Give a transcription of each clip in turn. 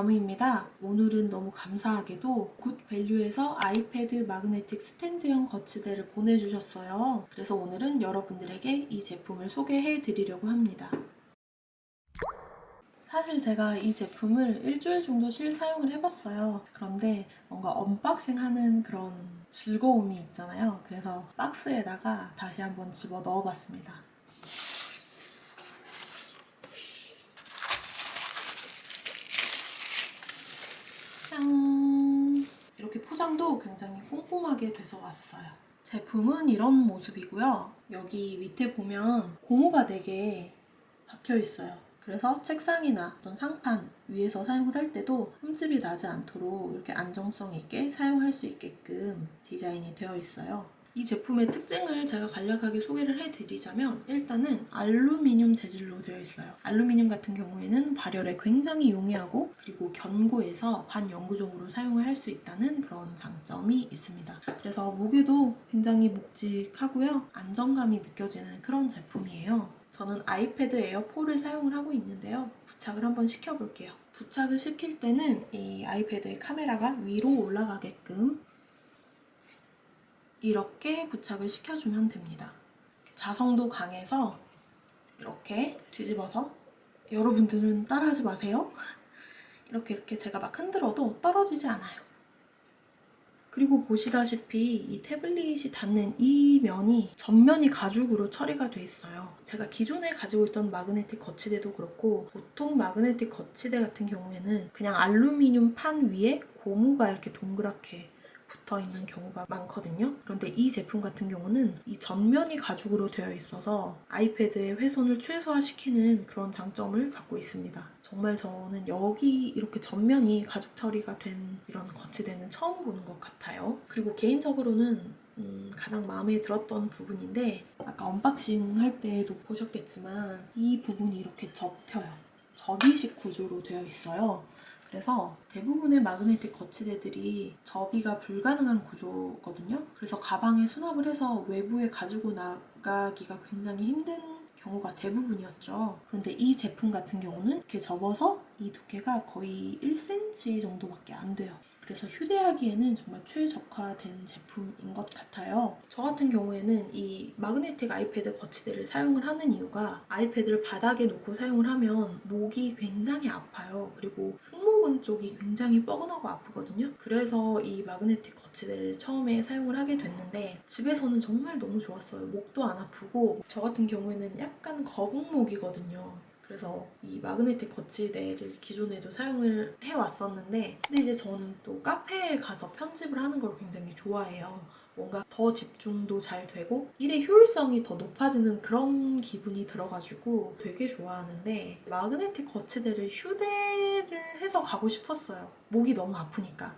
나무입니다. 오늘은 너무 감사하게도 굿밸류에서 아이패드 마그네틱 스탠드형 거치대를 보내주셨어요. 그래서 오늘은 여러분들에게 이 제품을 소개해 드리려고 합니다. 사실 제가 이 제품을 일주일 정도 실사용을 해봤어요. 그런데 뭔가 언박싱 하는 그런 즐거움이 있잖아요. 그래서 박스에다가 다시 한번 집어 넣어봤습니다. 굉장히 꼼꼼하게 돼서 왔어요. 제품은 이런 모습이고요. 여기 밑에 보면 고무가 4개 박혀 있어요. 그래서 책상이나 어떤 상판 위에서 사용을 할 때도 흠집이 나지 않도록 이렇게 안정성 있게 사용할 수 있게끔 디자인이 되어 있어요. 이 제품의 특징을 제가 간략하게 소개를 해드리자면 일단은 알루미늄 재질로 되어 있어요. 알루미늄 같은 경우에는 발열에 굉장히 용이하고 그리고 견고해서 반영구적으로 사용을 할 수 있다는 그런 장점이 있습니다. 그래서 무게도 굉장히 묵직하고요. 안정감이 느껴지는 그런 제품이에요. 저는 아이패드 에어4를 사용을 하고 있는데요. 부착을 한번 시켜볼게요. 부착을 시킬 때는 이 아이패드의 카메라가 위로 올라가게끔 이렇게 부착을 시켜주면 됩니다. 자성도 강해서 이렇게 뒤집어서 여러분들은 따라하지 마세요. 이렇게 이렇게 제가 막 흔들어도 떨어지지 않아요. 그리고 보시다시피 이 태블릿이 닿는 이 면이 전면이 가죽으로 처리가 돼 있어요. 제가 기존에 가지고 있던 마그네틱 거치대도 그렇고 보통 마그네틱 거치대 같은 경우에는 그냥 알루미늄 판 위에 고무가 이렇게 동그랗게 붙어 있는 경우가 많거든요. 그런데 이 제품 같은 경우는 이 전면이 가죽으로 되어 있어서 아이패드의 훼손을 최소화시키는 그런 장점을 갖고 있습니다. 정말 저는 여기 이렇게 전면이 가죽 처리가 된 이런 거치대는 처음 보는 것 같아요. 그리고 개인적으로는 음, 가장 마음에 들었던 부분인데 아까 언박싱 할 때도 보셨겠지만 이 부분이 이렇게 접혀요. 접이식 구조로 되어 있어요. 그래서 대부분의 마그네틱 거치대들이 접이가 불가능한 구조거든요. 그래서 가방에 수납을 해서 외부에 가지고 나가기가 굉장히 힘든 경우가 대부분이었죠. 그런데 이 제품 같은 경우는 이렇게 접어서 이 두께가 거의 1cm 정도밖에 안 돼요. 그래서 휴대하기에는 정말 최적화된 제품인 것 같아요. 저 같은 경우에는 이 마그네틱 아이패드 거치대를 사용을 하는 이유가 아이패드를 바닥에 놓고 사용을 하면 목이 굉장히 아파요. 그리고 승모근 쪽이 굉장히 뻐근하고 아프거든요. 그래서 이 마그네틱 거치대를 처음에 사용을 하게 됐는데 집에서는 정말 너무 좋았어요. 목도 안 아프고 저 같은 경우에는 약간 거북목이거든요. 그래서 이 마그네틱 거치대를 기존에도 사용을 해왔었는데 근데 이제 저는 또 카페에 가서 편집을 하는 걸 굉장히 좋아해요. 뭔가 더 집중도 잘 되고 일의 효율성이 더 높아지는 그런 기분이 들어가지고 되게 좋아하는데 마그네틱 거치대를 휴대를 해서 가고 싶었어요. 목이 너무 아프니까.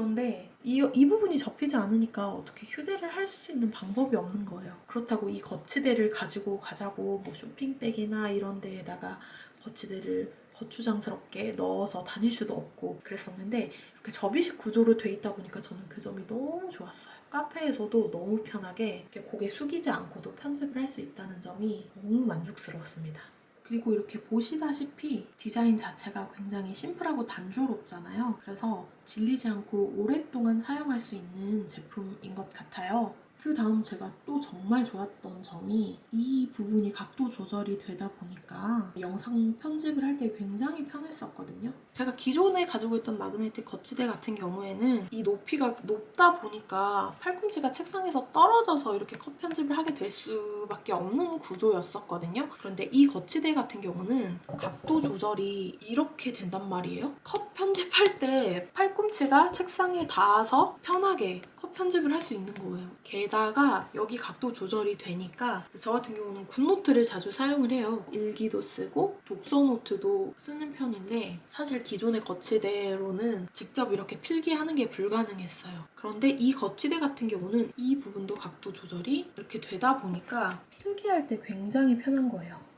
그런데 이, 이 부분이 접히지 않으니까 어떻게 휴대를 할 수 있는 방법이 없는 거예요. 그렇다고 이 거치대를 가지고 가자고 뭐 쇼핑백이나 이런 데에다가 거치대를 거추장스럽게 넣어서 다닐 수도 없고 그랬었는데 이렇게 접이식 구조로 돼 있다 보니까 저는 그 점이 너무 좋았어요. 카페에서도 너무 편하게 이렇게 고개 숙이지 않고도 편집을 할 수 있다는 점이 너무 만족스러웠습니다. 그리고 이렇게 보시다시피 디자인 자체가 굉장히 심플하고 단조롭잖아요. 그래서 질리지 않고 오랫동안 사용할 수 있는 제품인 것 같아요. 그 다음 제가 또 정말 좋았던 점이 이 부분이 각도 조절이 되다 보니까 영상 편집을 할 때 굉장히 편했었거든요. 제가 기존에 가지고 있던 마그네틱 거치대 같은 경우에는 이 높이가 높다 보니까 팔꿈치가 책상에서 떨어져서 이렇게 컷 편집을 하게 될 수밖에 없는 구조였었거든요. 그런데 이 거치대 같은 경우는 각도 조절이 이렇게 된단 말이에요. 컷 편집할 때 팔꿈치가 책상에 닿아서 편하게 컷 편집을 할 수 있는 거예요. 게다가 여기 각도 조절이 되니까 저 같은 경우는 굿노트를 자주 사용을 해요. 일기도 쓰고 독서 노트도 쓰는 편인데 사실 기존의 거치대로는 직접 이렇게 필기하는 게 불가능했어요. 그런데 이 거치대 같은 경우는 이 부분도 각도 조절이 이렇게 되다 보니까 필기할 때 굉장히 편한 거예요.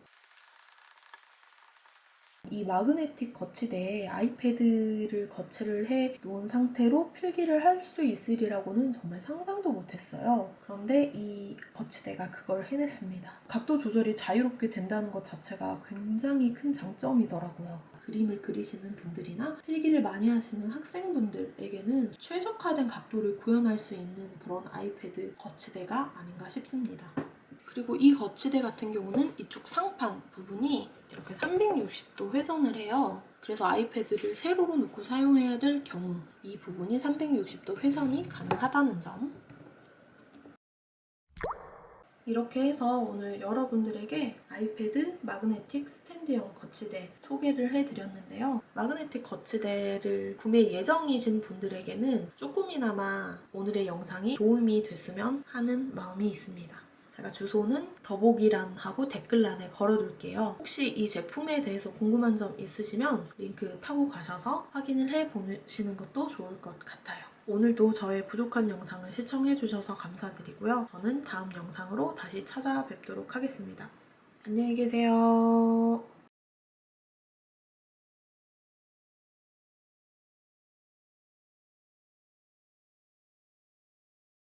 이 마그네틱 거치대에 아이패드를 거치를 해 놓은 상태로 필기를 할 수 있으리라고는 정말 상상도 못했어요. 그런데 이 거치대가 그걸 해냈습니다. 각도 조절이 자유롭게 된다는 것 자체가 굉장히 큰 장점이더라고요. 그림을 그리시는 분들이나 필기를 많이 하시는 학생분들에게는 최적화된 각도를 구현할 수 있는 그런 아이패드 거치대가 아닌가 싶습니다. 그리고 이 거치대 같은 경우는 이쪽 상판 부분이 이렇게 360도 회전을 해요. 그래서 아이패드를 세로로 놓고 사용해야 될 경우 이 부분이 360도 회전이 가능하다는 점. 이렇게 해서 오늘 여러분들에게 아이패드 마그네틱 스탠드형 거치대 소개를 해드렸는데요. 마그네틱 거치대를 구매 예정이신 분들에게는 조금이나마 오늘의 영상이 도움이 됐으면 하는 마음이 있습니다. 제가 주소는 더보기란 하고 댓글란에 걸어둘게요. 혹시 이 제품에 대해서 궁금한 점 있으시면 링크 타고 가셔서 확인을 해보시는 것도 좋을 것 같아요. 오늘도 저의 부족한 영상을 시청해주셔서 감사드리고요. 저는 다음 영상으로 다시 찾아뵙도록 하겠습니다. 안녕히 계세요.